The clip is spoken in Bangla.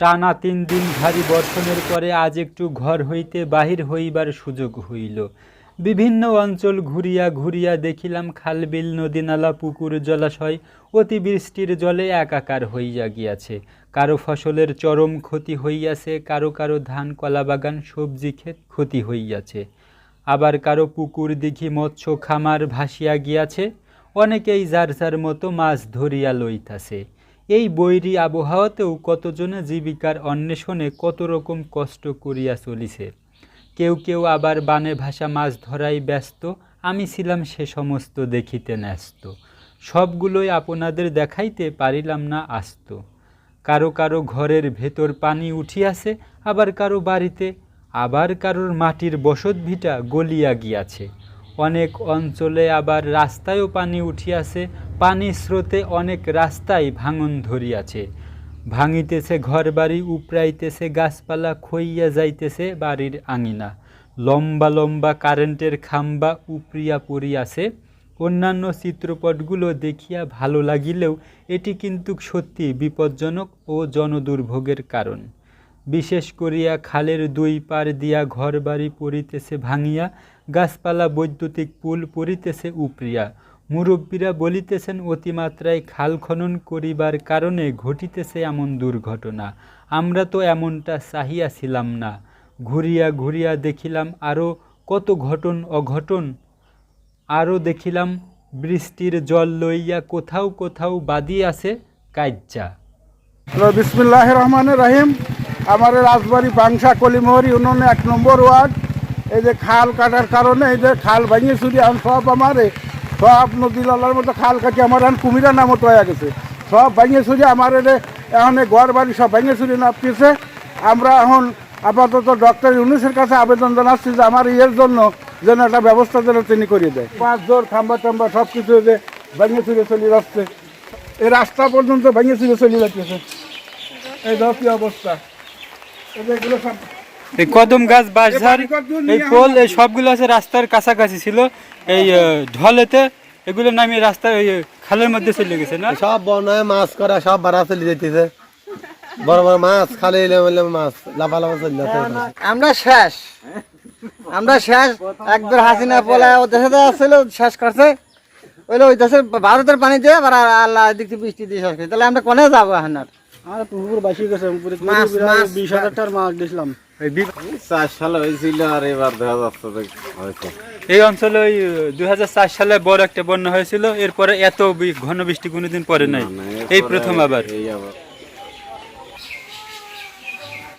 টানা তিন দিন ভারী বর্ষণের পরে আজ একটু ঘর হইতে বাহির হইবার সুযোগ হইল। বিভিন্ন অঞ্চল ঘুরিয়া ঘুরিয়া দেখিলাম খালবিল, নদীনালা, পুকুর, জলাশয় অতিবৃষ্টির জলে একাকার হইয়া গিয়াছে। কারও ফসলের চরম ক্ষতি হইয়াছে, কারও কারও ধান, কলা বাগান, সবজি ক্ষেত ক্ষতি হইয়াছে। আবার কারও পুকুর দিঘি, মৎস্য, খামার ভাসিয়া গিয়াছে। অনেকেই যার যার মতো মাছ ধরিয়া লইতাছে। এই বৈরী আবহাওয়াতেও কতজনে জীবিকার অন্বেষণে কত রকম কষ্ট করিয়া চলিছে? কেউ কেউ আবার বানে ভাষা মাছ ধরাই ব্যস্ত, আমি ছিলাম সে সমস্ত দেখিতে ন্যস্ত। সবগুলোই আপনাদের দেখাইতে পারিলাম না আস্ত। কারও কারও ঘরের ভেতর পানি উঠিয়াছে, আবার কারও বাড়িতে, আবার কারোর মাটির বসত ভিটা গলিয়া গিয়াছে। অনেক অঞ্চলে আবার রাস্তায়ও পানি উঠিয়াছে পানি স্রোতে অনেক রাস্তায় ভাঙন ধরিয়াছে। ভাঙিতেছে ঘরবাড়ি, উপড়াইতেছে গাছপালা, খইয়া যাইতেছে বাড়ির আঙিনা। লম্বা লম্বা কারেন্টের খাম্বা উপড়িয়া পড়িয়াছে। অন্যান্য চিত্রপটগুলো দেখিয়া ভালো লাগিলেও এটি কিন্তু সত্যি বিপজ্জনক ও জনদুর্ভোগের কারণ। বিশেষ করিয়া খালের দুই পার দিয়া ঘরবাড়ি পড়িতেছে ভাঙিয়া গাছপালা, বৈদ্যুতিক পুল পড়িতেছে উপরিয়া। মুরব্বীরা বলিতেছেন, অতিমাত্রায় খাল খনন করিবার কারণে ঘটিতেছে এমন দুর্ঘটনা। আমরা তো এমনটা চাহিয়াছিলাম না। ঘুরিয়া ঘুরিয়া দেখিলাম আরও কত ঘটন অঘটন। আরও দেখিলাম বৃষ্টির জল লইয়া কোথাও কোথাও বাদি আছে কাজ্জা বিসমিল্লাহ রহমান রাহিম। আমার রাজবাড়ি পাংশা কলিমহরি ইউনিয়ন এক নম্বর ওয়ার্ড। এই যে খাল কাটার কারণে এই যে খাল ভাঙিয়ে চুরি এখন সব আমার, সব নদী লালার মতো খাল কাটি আমার এখন কুমিরা নামত হয়ে গেছে। সব ভাঙিয়ে চুরি আমার এখন ঘর বাড়ি সব ভাঙিয়ে চুরি নাপতেছে আমরা এখন আপাতত ডক্টর ইউনুসের কাছে আবেদন জানাচ্ছি যে আমার ইয়ের জন্য যেন একটা ব্যবস্থা যেন তিনি করিয়ে দেয়। পাঁচ জোর খাম্বা টাম্বা সব কিছু যে ভাঙিয়ে চুরে চলে যাচ্ছে। এই রাস্তা পর্যন্ত ভাঙিয়ে চুরে চলে যাচ্ছে। এই কি অবস্থা। এগুলো সব এই কদম গাছ বাঁশঝাড় এই পোল এই সবগুলো আছে রাস্তার কাছাকাছি ছিল। এই ঢলেতে এগুলো নামিয়ে রাস্তার ওই খালের মধ্যে চলে গেছে না? সব বনায় মাছ করা সব বাড়া চলে যেতেছে বড় বড় মাছ খালি মাছ লাফা লাফা চলে যাচ্ছে আমরা শেষ। আমরা শেষ। একবার হাসিনা পোলা ও দেশে আসছিল শেষ করছে। ওইলে ওই দেশের ভারতের পানি দিয়ে আবার আল্লাহ দিক থেকে বৃষ্টি দিয়ে শেষ করছে। তাহলে আমরা কোনে যাব এখন আর? আর পুকুর বাসি গেছে পুরো মাছ, মাছ। বিশ হাজার টাকার মাছ দিয়েছিলাম এই চার সাল হয়েছিল আর এবার দেখা যাচ্ছে হয়তো এই অঞ্চলে ওই দুই হাজার চার সালে বড় একটা বন্যা হয়েছিল এরপরে এত ঘন বৃষ্টি কোনোদিন পরে নাই। এই প্রথম আবার। এই আবার।